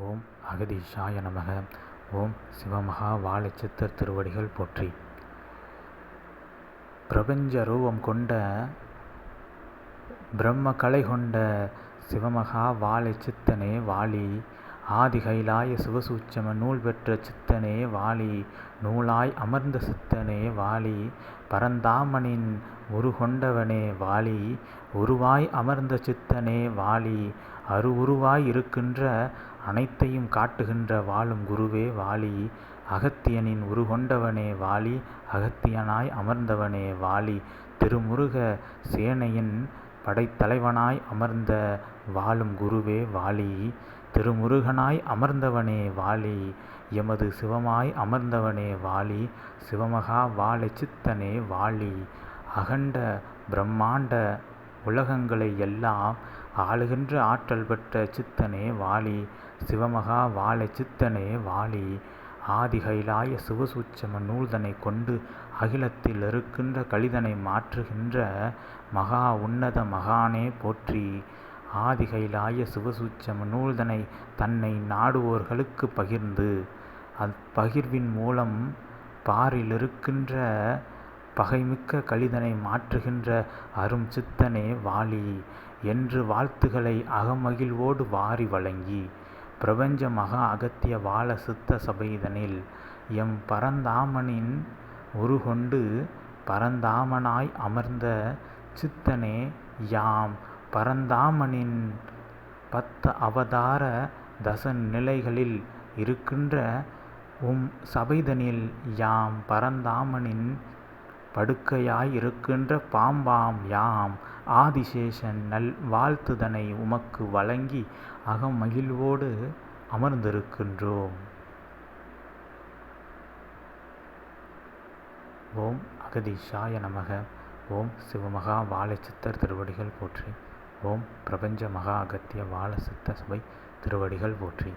ஓம் அகதீஷாய நமக. ஓம் சிவமகா வாழைச்சித்தர் திருவடிகள் போற்றி. பிரபஞ்ச ரூபம் கொண்ட பிரம்ம கலை கொண்ட சிவமகா வாழை சித்தனே வாலி. ஆதி கைலாய சிவசூட்சம நூல் பெற்ற சித்தனே வாலி. நூலாய் அமர்ந்த சித்தனே வாலி. பரந்தாமனின் உருகொண்டவனே வாலி. உருவாய் அமர்ந்த சித்தனே வாலி. அரு உருவாய் இருக்கின்ற அனைத்தையும் காட்டுகின்ற வாழும் குருவே வாலி. அகத்தியனின் உருகொண்டவனே வாலி. அகத்தியனாய் அமர்ந்தவனே வாலி. திருமுருக சேனையின் படைத்தலைவனாய் அமர்ந்த வாழும் குருவே வாலி. திருமுருகனாய் அமர்ந்தவனே வாலி. எமது சிவமாய் அமர்ந்தவனே வாலி. சிவமகா வாழச்சித்தனே சித்தனே அகண்ட பிரம்மாண்ட உலகங்களை எல்லாம் ஆளுகின்ற ஆற்றல் பெற்ற சித்தனே வாலி சிவமகா வாழ சித்தனே வாலி. ஆதிகைலாய சிவசூட்சம நூல்தனை கொண்டு அகிலத்தில் இருக்கின்ற கலிதனை மாற்றுகின்ற மகா உன்னத மகானே போற்றி. ஆதிகைலாய சிவசூட்சம நூல்தனை தன்னை நாடுவோர்களுக்கு பகிர்ந்து அப்பகிர்வின் மூலம் பாரில் இருக்கின்ற பகைமிக்க கலிதனை மாற்றுகின்ற அரும் சித்தனே வாலி. என்று வாழ்த்துகளை அகமகிழ்வோடு வாரி வழங்கி பிரபஞ்ச மகா அகத்திய வாழ சித்த சபைதனில் எம் பரந்தாமனின் உருகொண்டு பரந்தாமனாய் அமர்ந்த சித்தனே யாம் பரந்தாமனின் பத்த அவதார தசன் நிலைகளில் இருக்கின்ற உம் சபைதனில் யாம் பரந்தாமனின் படுக்கையாய் இருக்கின்ற பாம்பாம் யாம் ஆதிசேஷன் நல் வாழ்த்துதனை உமக்கு வழங்கி அகமகிழ்வோடு அமர்ந்திருக்கின்றோம். ஓம் அகதிஷாய நமக. ஓம் சிவமகா வாழைச்சித்தர் திருவடிகள் போற்றி. ஓம் பிரபஞ்ச மகா அகத்திய வாழசித்த சபை திருவடிகள் போற்றி.